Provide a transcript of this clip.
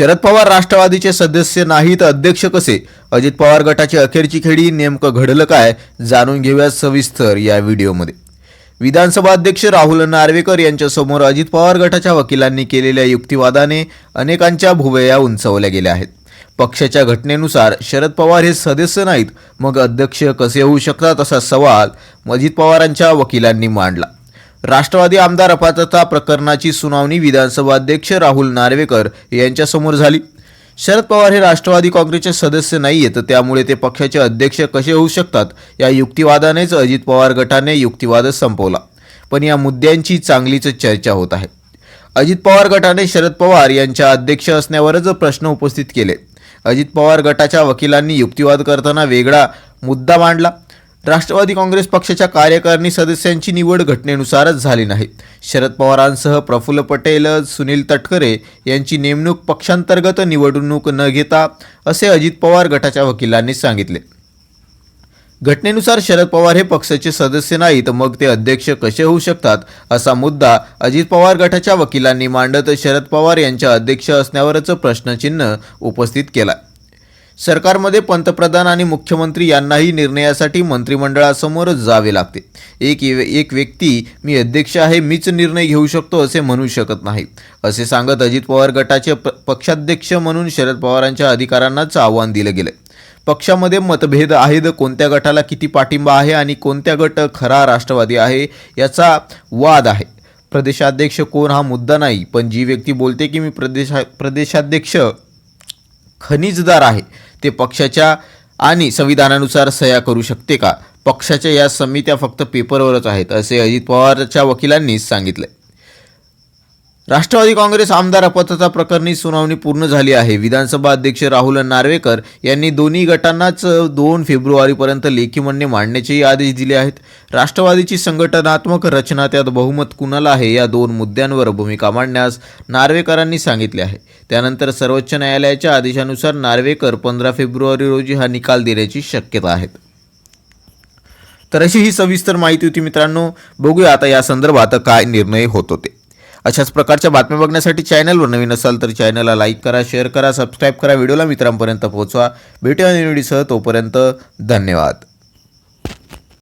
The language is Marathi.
शरद पवार राष्ट्रवादीचे सदस्य नाहीत अध्यक्ष कसे? अजित पवार गटाची अखेरची खेळी नेमकं घडलं काय? जाणून घेऊया सविस्तर या व्हिडिओमध्ये. विधानसभा अध्यक्ष राहुल नार्वेकर यांच्यासमोर अजित पवार गटाच्या वकिलांनी केलेल्या युक्तिवादाने अनेकांच्या भुवया उंचावल्या गेल्या आहेत. पक्षाच्या घटनेनुसार शरद पवार हे सदस्य नाहीत मग अध्यक्ष कसे होऊ शकतात असा सवाल अजित पवारांच्या वकिलांनी मांडला. राष्ट्रवादी आमदार अपात्रता प्रकरणाची सुनावणी विधानसभा अध्यक्ष राहुल नार्वेकर यांच्यासमोर झाली. शरद पवार हे राष्ट्रवादी काँग्रेसचे सदस्य नाही आहेत त्यामुळे ते पक्षाचे अध्यक्ष कसे होऊ शकतात? या युक्तिवादानेच अजित पवार गटाने युक्तिवाद संपवला. पण या मुद्द्यांची चांगलीच चर्चा होत आहे. अजित पवार गटाने शरद पवार यांच्या अध्यक्ष असण्यावरच प्रश्न उपस्थित केले. अजित पवार गटाच्या वकिलांनी युक्तिवाद करताना वेगळा मुद्दा मांडला. राष्ट्रवादी काँग्रेस पक्षाच्या कार्यकारिणी सदस्यांची निवड घटनेनुसारच झाली नाही. शरद पवारांसह प्रफुल्ल पटेल सुनील तटकरे यांची नेमणूक पक्षांतर्गत निवडणूक न घेता असे अजित पवार गटाच्या वकिलांनी सांगितले. घटनेनुसार शरद पवार हे पक्षाचे सदस्य नाहीत मग ते अध्यक्ष कसे होऊ शकतात असा मुद्दा अजित पवार गटाच्या वकिलांनी मांडत शरद पवार यांच्या अध्यक्ष असण्यावरच प्रश्नचिन्ह उपस्थित केला सरकारमध्ये पंतप्रधान आणि मुख्यमंत्री यांनाही निर्णयासाठी मंत्रिमंडळासमोर जावे लागते. एक एक व्यक्ती मी अध्यक्ष आहे मीच निर्णय घेऊ शकतो असे म्हणू शकत नाही. असे सांगत अजित पवार गटाचे प- पक्षाध्यक्ष म्हणून शरद पवारांच्या अधिकारांनाच आव्हान दिलं गेलं पक्षामध्ये मतभेद आहेत कोणत्या गटाला किती पाठिंबा आहे आणि कोणत्या गट खरा राष्ट्रवादी आहे याचा वाद आहे. प्रदेशाध्यक्ष कोण हा मुद्दा नाही पण जी व्यक्ती बोलते की मी प्रदेशा प्रदेशाध्यक्ष खनिजदार आहे. ते पक्षाच्या आणि संविधानानुसार सह्या करू शकते का? पक्षाच्या या समित्या फक्त पेपरवरच आहेत असे अजित पवारच्या वकिलांनी सांगितले राष्ट्रवादी काँग्रेस आमदार अपात्रता प्रकरणी सुनावणी पूर्ण झाली आहे. विधानसभा अध्यक्ष राहुल नार्वेकर यांनी दोन्ही गटांनाच दोन फेब्रुवारीपर्यंत लेखी म्हणणे मांडण्याचेही आदेश दिले आहेत. राष्ट्रवादीची संघटनात्मक रचना त्यात बहुमत कुणाला आहे या दोन मुद्द्यांवर भूमिका मांडण्यास नार्वेकरांनी सांगितले आहे. त्यानंतर सर्वोच्च न्यायालयाच्या आदेशानुसार नार्वेकर पंधरा फेब्रुवारी रोजी हा निकाल देण्याची शक्यता आहे तर अशी ही सविस्तर माहिती होती मित्रांनो. बघूया आता या संदर्भात काय निर्णय होत होते. अशाच प्रकारच्या बातम्या बघण्यासाठी चॅनलवर नवीन असाल तर चॅनलला लाईक करा शेअर करा सबस्क्राईब करा. व्हिडिओला मित्रांपर्यंत पोहोचवा. भेटूया निवडीसह तोपर्यंत धन्यवाद.